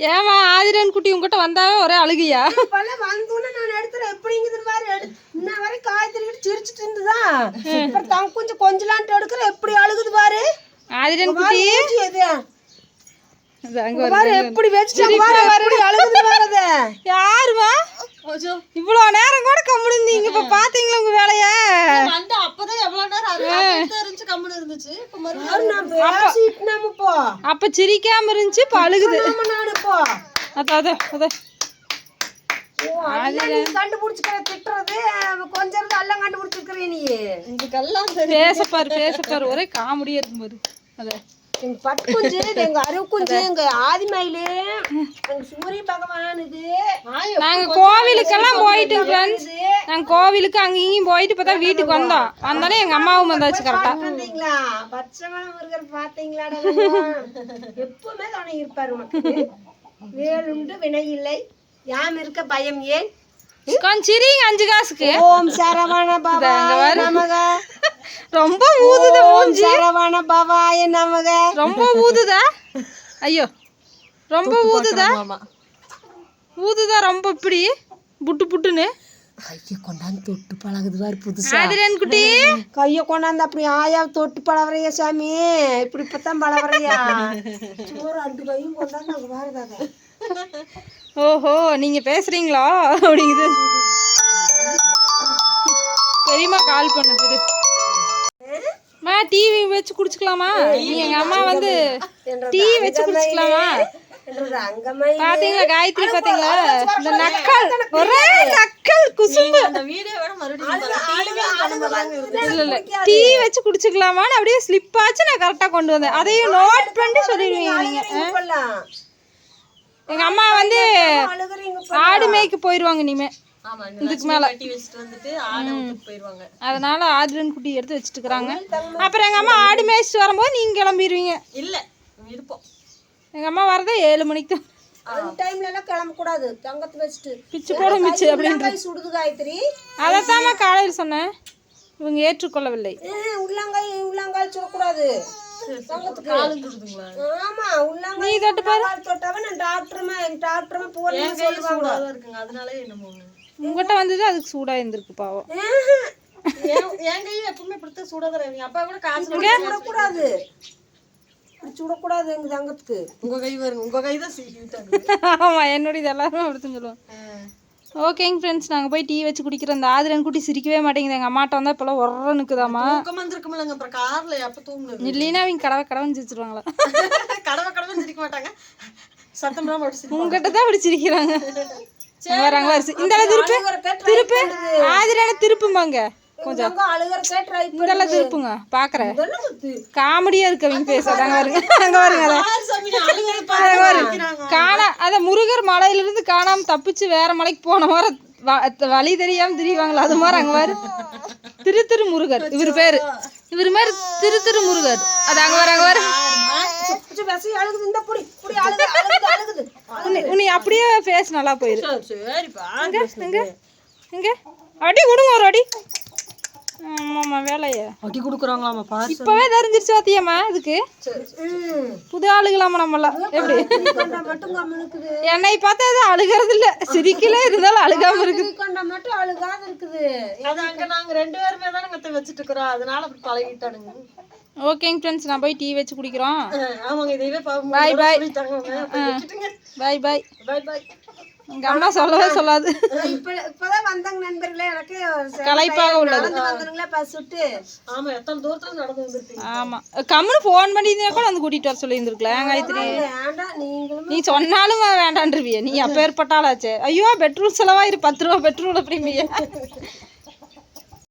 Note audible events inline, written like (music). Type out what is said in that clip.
ஏமா ஆதிரன் குட்டி உங்ககிட்ட வந்தாவே ஒரே அழுகையா? இப்பெல்லாம் வந்தோன்னே நான் எடுத்துறேன். எப்படிங்குது பாரு எடு- இன்ன வரை காய் திருக்கிட்டு சிரிச்சிட்டு இருந்துதான் அப்புறம் தங்க கொஞ்சம் கொஞ்சலான்ட்டு எடுக்கிற எப்படி அழுகுது பாரு? ஆதிரன் குட்டி. பாரு எப்படி வச்சுட்டாங்க பாரு எப்படி அழுகுது பாரு. யாருமா? இவ்வளோ நேரம் கூட கம்முனு இருந்தீங்க. இப்ப பாத்தீங்களா உங்க வேலைய? வந்து அப்பதான் எவ்வளவு நேரம் கம்முன்னு இருந்துச்சு. இப்ப மறுபடியும் போ அப்ப? சிரிக்காம இருந்துச்சு இப்ப அழுகுது. போ அதெல்லாம் நீ கண்டுபிடிச்சுக்கிற திட்டுறது கொஞ்சம் இருந்து எல்லாம் கண்டுபிடிச்சிருக்கிற நீ. இதுக்கெல்லாம் பேசப்பாரு பேசப்பாரு. ஒரே காமெடியா இருக்கும் பாரு. அத. எங்க பட்டு குஞ்சு எங்க அருவு குஞ்சு எங்க ஆதிமயிலு எங்க சூரிய பகவான் இது நாங்க கோவிலுக்கெல்லாம் போயிட்டு ஃப்ரெண்ட்ஸ் நாங்க கோவிலுக்கு அங்க இங்கேயும் போயிட்டு பார்த்தா வீட்டுக்கு வந்தோம். வந்தோடனே எங்க அம்மாவும் வந்தாச்சு கரெக்டா. பாத்தீங்களா பச்சைமலை முருகர் பாத்தீங்களாடா எப்பவுமே துணை இருப்பாரு வேலுண்டு வினை இல்லை. யாம் இருக்க பயம் ஏன்? கொஞ்சம் சிரிங்க அஞ்சு காசுக்கு. ஓம் சரவண பவாய நமக. ரொம்ப ஊதுது ஓம் சரவண பவாய நமக. ரொம்ப ஊதுதா? ஐயோ. ரொம்ப ஊதுதா? ஊதுதா ரொம்ப இப்படி? புட்டு புட்டுன்னு? கைய கொண்டாந்து தொட்டு பழகுது பாரு புதுசா. ஆதிரன் குட்டி கைய கொண்டாந்து அப்படி ஆயா தொட்டு பழவறையா சாமி? இப்படி இப்பதான் சும்மா ரெண்டு கையும் கொண்டாந்து அங்க பாருதாங்க ஓஹோ நீங்க பேசுறீங்களா? அப்படிங்குது. பெரியம்மா கால் பண்ணுது. மா டிவி வச்சு குடிச்சுக்கலாமா? எங்க அம்மா வந்து டீ வச்சு குடிச்சுக்கலாமா? பாத்தீங்களா காயத்ரி பாத்தீங்களா? இந்த நக்கல் ஒரே நக்கல் குசும்பு. இல்ல இல்ல டீ வச்சு குடிச்சுக்கலாமான்னு அப்படியே ஸ்லிப் ஆச்சு நான் கரெக்டா கொண்டு வந்தேன். அதையும் நோட் பண்ணி சொல்லிடுவீங்க நீங்க எங்க அம்மா வந்து ஆடு மேய்க்க போயிருவாங்க இனிமே. ஆமா இந்த லட்சுமி கட்டி வச்சுட்டு வந்துட்டு ஆடை விட்டுட்டு போயிருவாங்க. அதனால ஆதிரன் குட்டி எடுத்து வச்சுட்டு அப்புறம் எங்க அம்மா ஆடு மேய்ச்சிட்டு வரும்போது நீங்க கிளம்பிடுவீங்க இல்ல இருப்போம். எங்க அம்மா வரதே ஏழு மணிக்கு. தான் அந்த டைம்ல எல்லாம் கிளம்ப கூடாது. தங்கத்தை வச்சுட்டு. பிச்சு போட மிச்சு அப்படின்னு சுடுது காயத்ரி. அதைத்தாம்மா காலையில் சொன்னேன். இவங்க ஏற்றுக்கொள்ளவில்லை. உள்ளங்காய் உள்ளங்காய் கொடுதுங்களா ஆமா உள்ளங்காய் தொட்டாவே நான் டாக்டருமா எங்க டாக்டருமா போறேன்னு சொல்லுவாங்க. அதனால என்னமோ. உங்ககிட்ட வந்தது அதுக்கு சூடா இருந்திருக்கு பாவம். என் கையும் எப்பவுமே இப்படித்தான் சூடாதான் எங்க அப்பா கூட காசு சுடக்கூடாது. இப்படி சுடக்கூடாது எங்க தங்கத்துக்கு. உங்க கை வருங்க உங்க கை தான் சீக்கிட்டாங்க ஆமா என்னோட இது எல்லாரும் அப்படித்தான் சொல்லுவாங்க. ஓகேங்க ஃப்ரெண்ட்ஸ் நாங்கள் போய் டீ வச்சு குடிக்கிறோம். இந்த ஆதிரன் குட்டி சிரிக்கவே மாட்டேங்குது. எங்கள் அம்மாட்ட வந்தால் இப்போலாம் உர நிற்குதாம்மா தூக்கம் வந்திருக்குமில்லங்க. அப்புறம் கார்ல எப்ப இல்லைன்னா அவங்க கடவை கடவுன்னு சிரிச்சிருவாங்களா? (laughs) கடவை கடவை சிரிக்க மாட்டாங்க. சத்தம். உங்ககிட்ட தான் அப்படி சிரிக்கிறாங்க. அங்க வர அங்க வர இந்த திருப்பு திருப்பு. ஆதிரான திருப்புமாங்க கொஞ்சம் அங்க அழுகிறக்கே ட்ரை இதெல்லாம் திருப்புங்க பாக்குறேன். காமெடியா இருக்கு அவங்க பேசுறது. அங்க வருங்க அங்க வருங்க. காணா அத முருகர் மலையிலிருந்து காணாம தப்பிச்சு வேற மலைக்கு போன மாதிரி வ- வழி தெரியாம திரிவாங்களா? அது மாதிரி அங்க பாரு. திரு திரு முருகர். இவர் பேரு. இவர் மாதிரி திரு திரு முருகர். அது அங்க வர அங்க வர பேசி உன்னை- உன்னை அப்படியே ஃபேஸ் நல்லா போயிரு. சரிப்பா எங்க அடி கொடுங்க ஒரு அடி. ஆமாம்மா வேலைய. அடி கொடுக்குறாங்களாமா பாரு இப்பவே தெரிஞ்சிருச்சு பாத்தியம்மா இதுக்கு? ம் புது ஆளுகளாமா நம்மளாம் எப்படி? என்னை பார்த்தா அது அழுகிறது இல்ல சிரிக்கல இருந்தாலும் அழுகாம இருக்கு. நீ கொண்டா மட்டும் அழுகாது இருக்குது. அது அங்க நாங்க ரெண்டு பேருமே தானே கத்த வச்சுட்டு இருக்கிறோம். அதனால அப்படி பழகிட்டானுங்க. ஓகேங்க ஃப்ரெண்ட்ஸ் நான் போய் டீ வச்சு குடிக்கிறோம். ஆமாங்க Bye, bye. சொல்லிட்டாங்க. பாய் பாய் பாய் பாய் எங்க அம்மா சொல்லவே சொல்லாது. இப்ப இப்பதான் வந்தாங்க நண்பர்களே எனக்கு ஒரு களைப்பாக உள்ளது. விட்டு ஆமா எத்தனை தூரத்துல நடந்து வந்திருப்பீங்க ஆமா. கம்முன்னு ஃபோன் பண்ணியிருந்தா கூட வந்து கூட்டிட்டு வர சொல்லி இருந்திருக்கலாம் காயத்ரி? நீ சொன்னாலும் வேண்டான்றிவிய நீ அப்ப ஏற்பட்டாலாச்சே ஐயோ பெட்ரோல் செலவாயிரு பத்து ரூபா பெட்ரோல் அப்படிம்பிய